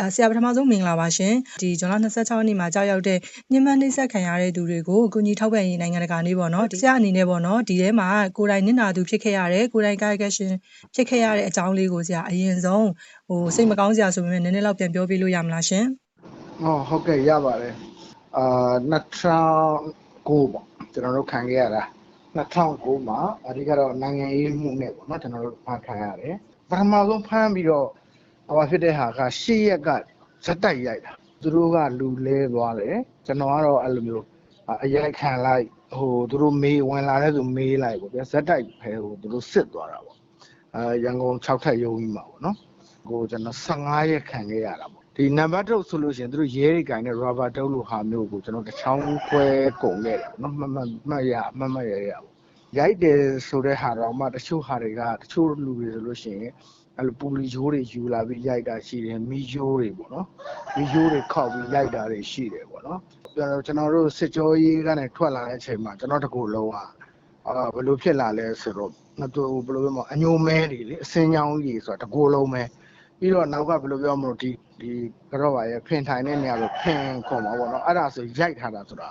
အဲဆရာပထမဆုံးမင်္ဂလာပါရှင်ဒီဇွန်လ26ရက်နေ့မှာကြောက်ရောက်တဲ့ညှဉ်းပန်းနှိပ်စက်ခံရတဲ့သူတွေကိုအကူအညီထောက်ပံ့ရေးနိုင်ငံတကာနေ့ပေါ့နော်ဆရာအနေနဲ့ပေါ့နော်ဒီထဲမှာကိုယ်တိုင်နစ်နာသူဖြစ်ခဲ့ရတယ်ကိုယ်တိုင်ကာယကရှင်ဖြစ်ခဲ့ရတဲ့အကြောင်းလေးကိုဆရာအရင်ဆုံးဟိုစိတ်မကောင်းစရာဆိုပေမဲ့နည်းနည်းလောက်ပြန်ပြောပြလို့ရမလားရှင်ဟောဟုတ်ကဲ့ရပါတယ်အာ2009ပေါ့ကျွန်တော်တို့ခံခဲ့ရတာ2009မှာအဓိကတော့နိုင်ငံရေးမှုနဲ့ပေါ့နော်ကျွန်တော်တို့ဖမ်းခံရတယ်ပထမဆုံးဖမ်းပြီးတော့ ဟိုဖြစ်တဲ့ဟာက၈ရက်ကဇက်တိုက်ရိုက်တာသူတို့ကလူလဲသွားတယ်ကျွန်တော်ကတော့အဲ့လိုမျိုးအရိုက်ခံလိုက်ဟိုသူတို့မေးဝင်လာတဲ့သူမေးလိုက်ပေါ့ဗျာဇက်တိုက်ဖဲဟိုသူတို့စစ်သွားတာပေါ့အဲရန်ကုန်6ထပ်ရုံးကြီးမှာပေါ့နော်ကိုကျွန်တော်15ရက်ခံခဲ့ရတာပေါ့ဒီနံပါတ်တုပ်ဆိုလို့ရှိရင်သူတို့ရဲတွေကင်တဲ့ rubber တုပ်လို့ဟာမျိုးကိုကျွန်တော်တစ်ချောင်းခွဲကုန်ခဲ့တယ်နော်မှတ်မှတ်မှတ်ရမှတ်မှတ်ရရပေါ့ ရိုက်တယ်ဆိုတဲ့ဟာတော့မှတချို့ဟာတွေကတချို့လူတွေဆိုလို့ရှိရင်အဲ့လိုပူလီဂျိုးတွေယူလာပြီးရိုက်တာရှိတယ်မီဂျိုးတွေပေါ့နော်မီဂျိုးတွေခောက်ပြီးရိုက်တာတွေရှိတယ်ပေါ့နော်ကျွန်တော်တို့စစ်ကြောရေးကနေထွက်လာတဲ့အချိန်မှာကျွန်တော်တကူလုံးอ่ะအာဘယ်လိုဖြစ်လာလဲဆိုတော့သူဘယ်လိုပြောမလဲအညိုမဲတွေလေအစင်းချောင်းကြီးဆိုတာတကူလုံးပဲပြီးတော့နောက်ကဘယ်လိုပြောမလို့ဒီဒီကတော့ပါရဲ့ဖင်ထိုင်တဲ့နေရာကိုဖင်ခေါ်မှာပေါ့နော်အဲ့ဒါဆိုရိုက်ထားတာဆိုတာ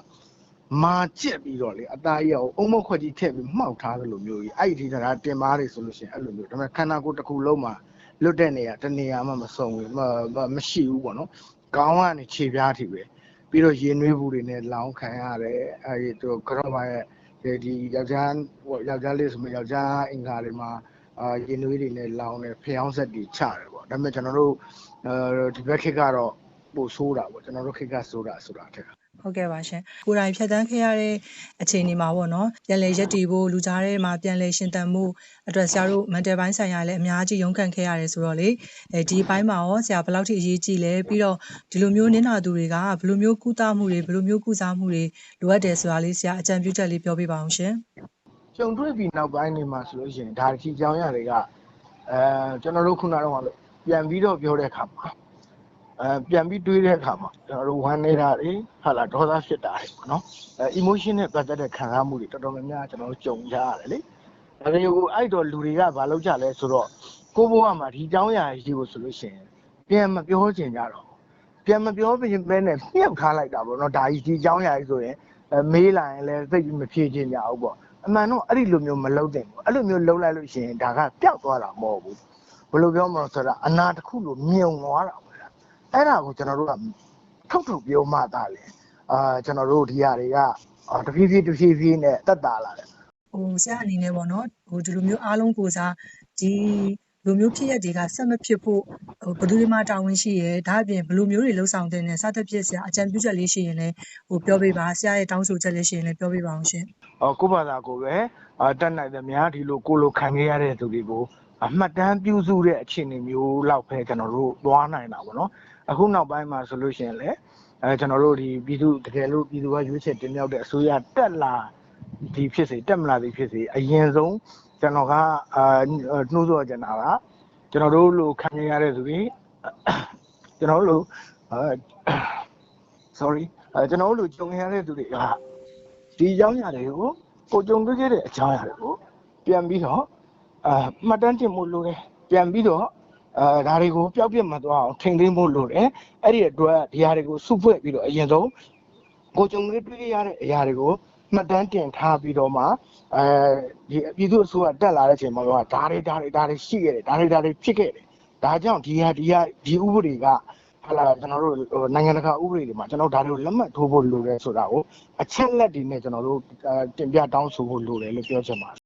မာကျက်ပြီးတော့လေအသားကြီးအောင်အုံမခွက်ကြီးထည့်ပြီးမှောက်ထားသလိုမျိုးကြီးအဲ့ဒီတကားတင်မားတွေဆိုလို့ရှိရင်အဲ့လိုမျိုးဒါပေမဲ့ခန္ဓာကိုယ်တစ်ခုလုံးမှာလွတ်တဲ့နေရာတနေရာမှမစုံဘူးမရှိဘူးပေါ့နော်ခေါင်းကနေခြေပြားထိပဲပြီးတော့ရင်နွေးဘူးတွေနဲ့လောင်းခံရတယ်အဲဒီသူကတော့ပါရဲ့ဒီယောက်ျားဟိုယောက်ျားလေးဆိုမှယောက်ျားအင်္ဂါတွေမှာအာရင်နွေးတွေနဲ့လောင်းတယ်ဖျောင်းဆက်တွေချတယ်ပေါ့ဒါပေမဲ့ကျွန်တော်တို့အဲဒီဘက်ခေတ်ကတော့ပို့ဆိုးတာပေါ့ကျွန်တော်တို့ခေတ်ကဆိုးတာဆိုတာတဲ့ ဟုတ်ကဲ့ပါရှင်ကိုယ်တိုင်ဖြတ်တန်းခဲ့ရတဲ့အခြေအနေမှာပေါ့နော်ပြန်လည်ရက်တည်ဖို့လူကြားထဲမှာပြန်လည်ရှင်သန်မှုအတွက်ဆရာတို့မန်တယ်ပိုင်းဆိုင်ရာလည်းအများကြီးရုန်းကန်ခဲ့ရတယ်ဆိုတော့လေအဲဒီဘိုင်းမှာရောဆရာဘယ်လောက်ထိအရေးကြီးလဲပြီးတော့ဒီလိုမျိုးနင်းနာသူတွေကဘယ်လိုမျိုးကုသမှုတွေဘယ်လိုမျိုးကုစားမှုတွေလိုအပ်တယ်ဆိုတာလေးဆရာအကြံပြုချက်လေးပြောပြပါအောင်ရှင်ကြုံတွေ့ပြီးနောက်ပိုင်းနေမှာဆိုလို့ရှိရင်ဒါတိကြောင်ရတွေကအဲကျွန်တော်တို့ခုနကတော့ပြန်ပြီးတော့ပြောတဲ့အခါမှာ အဲပြန်ပြီးတွေးတဲ့အခါမှာကျွန်တော်တို့ဝမ်းနေတာတွေဟာလာဒေါသဖြစ်တာတွေပေါ့နော်အဲ emotion နဲ့ပတ်သက်တဲ့ခံစားမှုတွေတော်တော်များများကျွန်တော်တို့ကြုံကြရတယ်လေဒါပေမဲ့အဲ့တော့လူတွေကဘာလုပ်ကြလဲဆိုတော့ကိုဘိုးကမှဒီကြောင်းရာကြီးကိုဆိုလို့ရှိရင်ပြန်မပြောချင်ကြတော့ပြန်မပြောပြင်ပဲနဲ့မြှောက်ထားလိုက်တာပေါ့နော်ဒါကြီးဒီကြောင်းရာကြီးဆိုရင်အဲမေးလာရင်လည်းသိပြီးမဖြေချင်ကြဘူးပေါ့အမှန်တော့အဲ့ဒီလိုမျိုးမလုပ်သင့်ဘူးအဲ့လိုမျိုးလုပ်လိုက်လို့ရှိရင်ဒါကပျောက်သွားတာမဟုတ်ဘူးဘယ်လိုပြောမလဲဆိုတော့အနာတစ်ခုလိုမြုံသွားတာ အဲ့ဒါကိုကျွန်တော်တို့ကထုတ်ထုတ်ပြောမှသာလေအာကျွန်တော်တို့ဒီဟာတွေကတဖြည်းဖြည်းတဖြည်းဖြည်းနဲ့တက်တာလာတယ်ဟိုဆရာအနေနဲ့ပေါ့နော်ဟိုဒီလိုမျိုးအားလုံးကိုစားဒီလိုမျိုးဖြစ်ရက်တွေကဆက်မဖြစ်ဖို့ဟိုဘယ်သူတွေမှတာဝန်ရှိရဲဒါအပြင်ဘယ်လိုမျိုးတွေလှုပ်ဆောင်တဲ့နဲ့စသဖြင့်ဆရာအကြံပြုချက်လေးရှိရင်လည်းဟိုပြောပေးပါဆရာရဲ့တောင်းဆိုချက်လေးရှိရင်လည်းပြောပေးပါအောင်ရှင်ဟောကိုယ့်ဘာသာကိုပဲအာတက်နိုင်တယ်များဒီလိုကိုလိုခံခဲ့ရတဲ့သူတွေကို အမှတ်တမ်းပြုစုတဲ့အခြေအနေမျိုးလောက်ပဲကျွန်တော်တို့သွားနိုင်တာပေါ့နော်အခုနောက်ပိုင်းမှာဆိုလို့ရှိရင်လည်းအဲကျွန်တော်တို့ဒီပြည်သူတကယ်လို့ပြည်သူကရွေးချယ်တင်မြှောက်တဲ့အစိုးရတက်လာဒီဖြစ်စေတက်မလာဒီဖြစ်စေအရင်ဆုံးကျွန်တော်ကအာနှိုးဆော်ကြတာကကျွန်တော်တို့လိုခံရတဲ့သူတွေကျွန်တော်တို့လိုအာ sorry အဲကျွန်တော်တို့လိုကြုံရတဲ့သူတွေကဒီအကြောင်းအရာတွေကိုကိုကြုံတွေ့ခဲ့တဲ့အကြောင်းအရာတွေကိုပြန်ပြီးတော့ အာမှတ်တမ်းတင်မှုလိုတယ်ပြန်ပြီးတော့အဲဒါတွေကိုပျောက်ပြတ်မသွားအောင်ထိန်းသိမ်းဖို့လိုတယ်အဲ့ဒီအတွက်ဒီဟာတွေကိုစုဖွဲ့ပြီးတော့အရင်ဆုံးကိုကြုံတွေ့တွေ့ရတဲ့အရာတွေကိုမှတ်တမ်းတင်ထားပြီးတော့မှအဲဒီပြည်သူ့အစိုးရတက်လာတဲ့အချိန်မှာတော့ဒါတွေဒါတွေဒါတွေရှိခဲ့တယ်ဒါတွေဒါတွေဖြစ်ခဲ့တယ်ဒါကြောင့်ဒီဟာဒီဟာဒီဥပဒေကဟာလာကျွန်တော်တို့နိုင်ငံတကာဥပဒေတွေမှာကျွန်တော်ဒါတွေကိုလက်မှတ်ထိုးဖို့လိုတယ်ဆိုတာကိုအချက်လက်တွေနဲ့ကျွန်တော်တို့တင်ပြတောင်းဆိုဖို့လိုတယ်လို့ပြောချင်ပါတယ်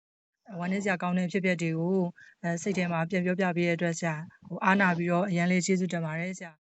ဝမ်းနည်းစရာကောင်းတဲ့ဖြစ်ပျက်တွေကိုအဲစိတ်ထဲမှာပြန်ပြောပြပေးတဲ့အတွက် ဆရာဟိုအားနာပြီးတော့ အရန်လေးကျေးဇူးတင်ပါတယ်ဆရာ